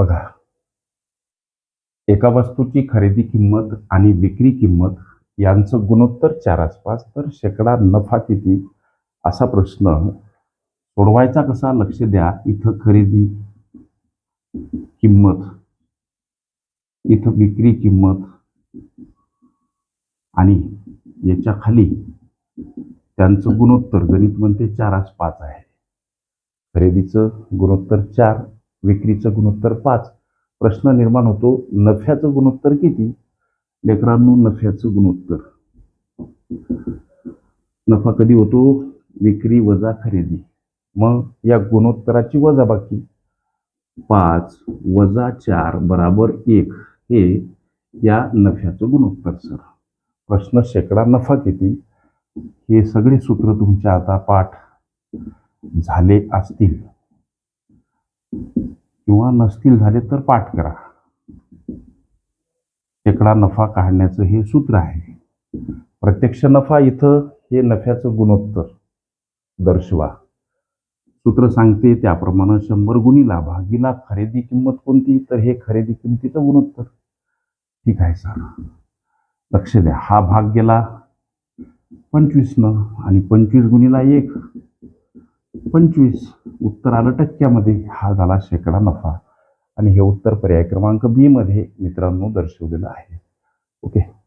बघा. एका वस्तूची खरेदी किंमत आणि विक्री किंमत यांचं गुणोत्तर चार आसपास तर शेकडा नफा किती? असा प्रश्न सोडवायचा कसा? लक्ष द्या. इथं खरेदी किंमत इथं विक्री किंमत आणि याच्या खाली त्यांचं गुणोत्तर गणित म्हणते चार आस पाच आहे. खरेदीचं गुणोत्तर चार विक्रीचं गुणोत्तर पाच. प्रश्न निर्माण होतो नफ्याचं गुणोत्तर किती? लेकरांनो नफ्याचं गुणोत्तर. नफा कधी होतो? विक्री वजा खरेदी. मग या गुणोत्तराची वजाबाकी. पाच वजा चार बराबर एक हे या नफ्याचं गुणोत्तर सर. प्रश्न शेकडा नफा किती? हे सगळे सूत्र तुमच्या आता पाठ झाले असतील. किंवा नसतील झाले तर पाठ करा. शेकडा नफा काढण्याचं हे सूत्र आहे. प्रत्यक्ष नफा इथं हे नफ्याचं गुणोत्तर दर्शवा. सूत्र सांगते त्याप्रमाणे शंभर गुणीला भागीला खरेदी किंमत कोणती? तर हे खरेदी किंमतीचं गुणोत्तर. ठीक आहे सर. लक्ष द्या. हा भाग गेला पंचवीसनं आणि पंचवीस गुणीला एक. पंचवीस. उत्तर आलं टक्क्यामध्ये हा झाला शेकडा नफा. आणि हे उत्तर पर्याय क्रमांक बी मध्ये मित्रांनो दर्शवलेलं आहे. ओके